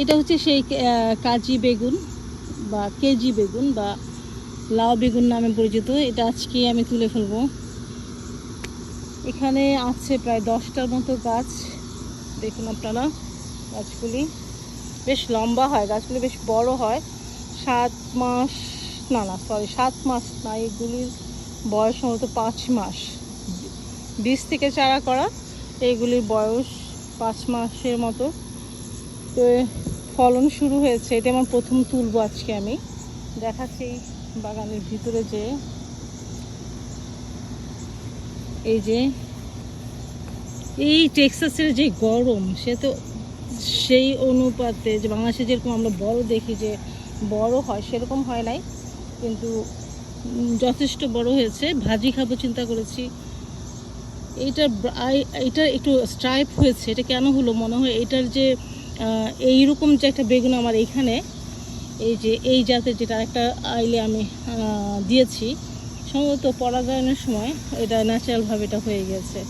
এটা হচ্ছে সেই কাজি বেগুন বা কেজি বেগুন বা লাউ বেগুন নামে পরিচিত। এটা আজকে আমি তুলে ফেলব। এখানে আছে প্রায় দশটার মতো গাছ। দেখুন আপনারা, গাছগুলি বেশ লম্বা হয়, গাছগুলি বেশ বড় হয়। সাত মাস, না না সরি সাত মাস না, এগুলির বয়স সম্ভবত পাঁচ মাস। বীজ থেকে চারা করা এইগুলির বয়স পাঁচ মাসের মতো। তো ফলন শুরু হয়েছে। এটা আমার প্রথম তুলবো আজকে আমি। দেখাচ্ছি বাগানের ভিতরে যে এই যে এই টেক্সাসের যে গরম, সে তো সেই অনুপাতে যে বাংলাদেশে যেরকম আমরা বড় দেখি যে বড় হয়, সেরকম হয় নাই। কিন্তু যথেষ্ট বড় হয়েছে। ভাজি খাব চিন্তা করেছি। এইটা এটা একটু স্ট্রাইপ হয়েছে। এটা কেন হলো মনে হয়? এটার যে এইরকম যে একটা বেগুন আমার এইখানে এই যে, এই জাতের যেটা একটা আইলে আমি দিয়েছি, সম্ভবত পরাগায়নের সময় এটা ন্যাচারালভাবে এটা হয়ে গেছে।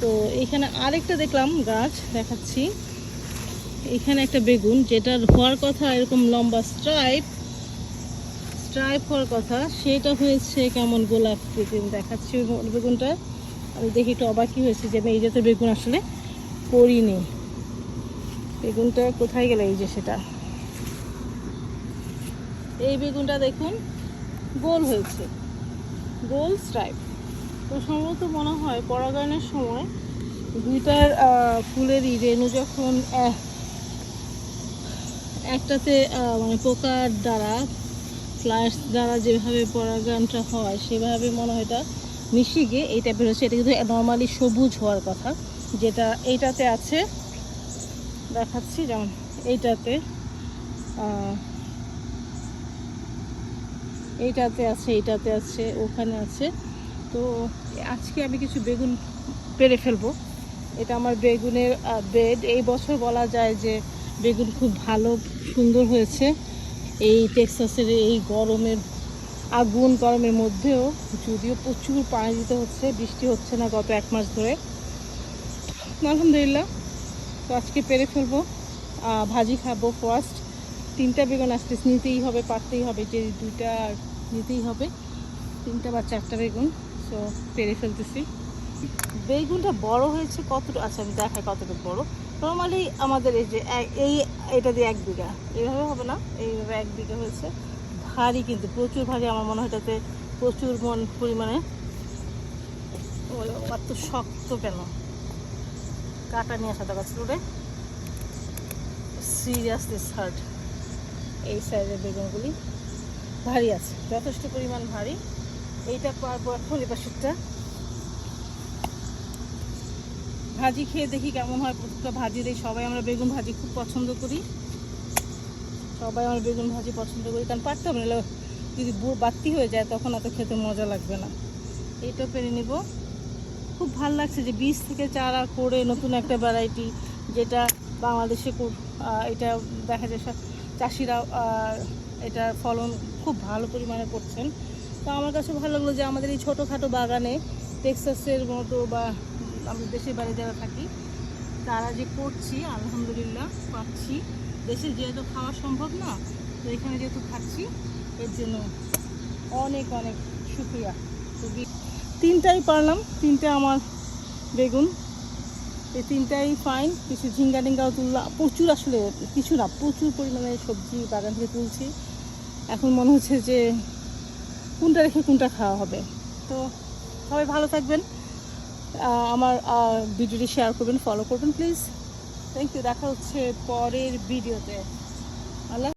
তো এখানে আরেকটা দেখলাম গাছ, দেখাচ্ছি। এখানে একটা বেগুন, যেটার হওয়ার কথা এরকম লম্বা স্ট্রাইপ স্ট্রাইপ হওয়ার কথা, সেটা হয়েছে কেমন গোলাপ বেগুন, দেখাচ্ছি বেগুনটা। আমি দেখি একটু অবাকই হয়েছে যে আমি এই জাতের বেগুন আসলে করিনি বেগুনটা কোথায় গেল এই যে সেটা? এই বেগুনটা দেখুন, গোল হয়েছে। গোল স্ট্রাইপ তো সম্ভবত মনে হয় পরাগায়নের সময় দুইটার ফুলেরই রেণু যখন একটাতে মানে পোকার দ্বারা ফ্লায়ার্স দ্বারা যেভাবে পরাগায়নটা হয়, সেভাবে মনে হয় এটা মিশিয়ে এই টাইপের হচ্ছে। এটা কিন্তু নর্মালি সবুজ হওয়ার কথা, যেটা এইটাতে আছে। দেখাচ্ছি, যেমন এইটাতে এইটাতে আছে এইটাতে আছে, ওখানে আছে। তো আজকে আমি কিছু বেগুন পেরে ফেলব। এটা আমার বেগুনের বেড এই বছর বলা যায় যে বেগুন খুব ভালো, সুন্দর হয়েছে। এই টেক্সাসের এই গরমের, আগুন গরমের মধ্যেও যদিও প্রচুর পানি দিতে হচ্ছে, বৃষ্টি হচ্ছে না গত এক মাস ধরে। আলহামদুলিল্লাহ। তো আজকে পেরে ফেলব। ভাজি খাব ফার্স্ট তিনটা বেগুন আজকে নিতেই হবে, পারতেই হবে, যে দুইটা নিতেই হবে। তিনটা বা চারটা বেগুন সো পেরে ফেলতেছি। বেগুনটা বড় হয়েছে কতটুকু? আচ্ছা আমি দেখাই কতটুকু বড়। নর্মালি আমাদের এই যে এই, এটা দিয়ে এক বিঘা। এইভাবে হবে না, এইভাবে এক বিঘা হয়েছে। ভারী কিন্তু, প্রচুর ভারী। আমার মনে হয় এটাতে প্রচুর মন পরিমাণে এত শক্ত কেন? কাটা নিয়ে আসা দরকার ছিল রে সিরিয়াসলি হার্ড এই সাইজের বেগুনগুলি ভারী আছে, যথেষ্ট পরিমাণ ভারী। এইটা পারব এখন এবার ভাজি খেয়ে দেখি কেমন হয়, প্রত্যেকটা ভাজি দিই। সবাই আমরা বেগুন ভাজি খুব পছন্দ করি। সবাই আমরা বেগুন ভাজি পছন্দ করি, কারণ পারতে হবে না যদি বাড়তি হয়ে যায়, তখন অত খেতে মজা লাগবে না। এইটা পেরে নিব। খুব ভালো লাগছে যে বীজ থেকে চারা করে নতুন একটা ভ্যারাইটি যেটা বাংলাদেশে খুব- এটা দেখা যায় চাষিরা এটার ফলন খুব ভালো পরিমাণে করছেন। তো আমার কাছে ভালো লাগল যে আমাদের এই ছোটোখাটো বাগানে টেক্সাসের মতো বা আমরা দেশের বাড়ি যারা থাকি, তারা যে করছি, আলহামদুলিল্লাহ পাচ্ছি। দেশে যেহেতু খাওয়া সম্ভব না, তো এখানে যেহেতু খাচ্ছি, এর জন্য অনেক অনেক শুক্রিয়া। তিনটাই পারলাম, তিনটা আমার বেগুন। এই তিনটাই ফাইন কিছু ঝিঙ্গা টিঙ্গাও তুললাম। প্রচুর আসলে, কিছু না, প্রচুর পরিমাণে সবজি বাগান থেকে তুলছি। এখন মনে হচ্ছে যে কোনটা রেখে কোনটা খাওয়া হবে। তো সবাই ভালো থাকবেন। আমার ভিডিওটি শেয়ার করবেন ফলো করবেন প্লিজ থ্যাংক ইউ দেখা হচ্ছে পরের ভিডিওতে।